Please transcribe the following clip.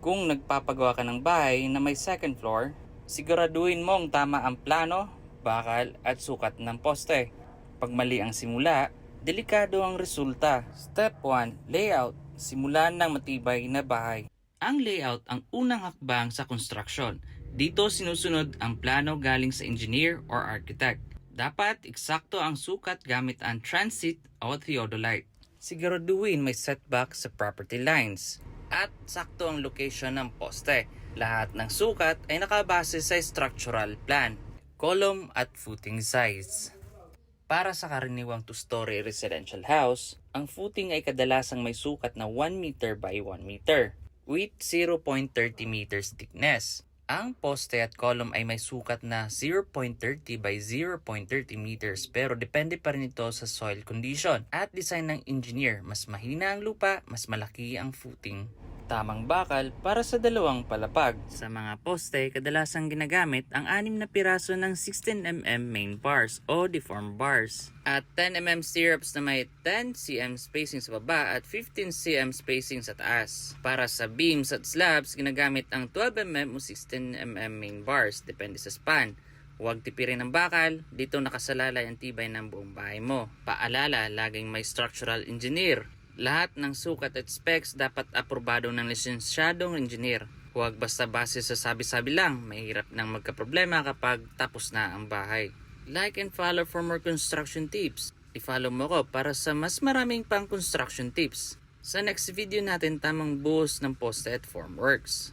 Kung nagpapagawa ka ng bahay na may second floor, siguraduhin mong tama ang plano, bakal at sukat ng poste. Pag mali ang simula, delikado ang resulta. Step 1. Layout. Simulan ng matibay na bahay. Ang layout ang unang hakbang sa construction. Dito sinusunod ang plano galing sa engineer or architect. Dapat eksakto ang sukat gamit ang transit o theodolite. Siguraduhin may setback sa property lines. At sakto ang location ng poste. Lahat ng sukat ay nakabase sa structural plan, column at footing size. Para sa karaniwang two-story residential house, ang footing ay kadalasang may sukat na 1 meter by 1 meter with 0.30 meters thickness. Ang poste at column ay may sukat na 0.30 by 0.30 meters pero depende pa rin ito sa soil condition at design ng engineer. Mas mahina ang lupa, mas malaki ang footing. Tamang bakal para sa dalawang palapag. Sa mga poste, kadalasang ginagamit ang 6 na piraso ng 16mm main bars o deform bars. At 10mm stirrups na may 10cm spacing sa baba at 15cm spacing sa taas. Para sa beams at slabs, ginagamit ang 12mm o 16mm main bars, depende sa span. Huwag tipirin ng bakal, dito nakasalalay ang tibay ng buong bahay mo. Paalala, laging may structural engineer. Lahat ng sukat at specs dapat aprobado ng lisensyadong engineer. Huwag basta base sa sabi-sabi lang, mahirap nang magkaproblema kapag tapos na ang bahay. Like and follow for more construction tips. I-follow mo ko para sa mas maraming pang construction tips. Sa next video natin tamang buhos ng poste at formworks.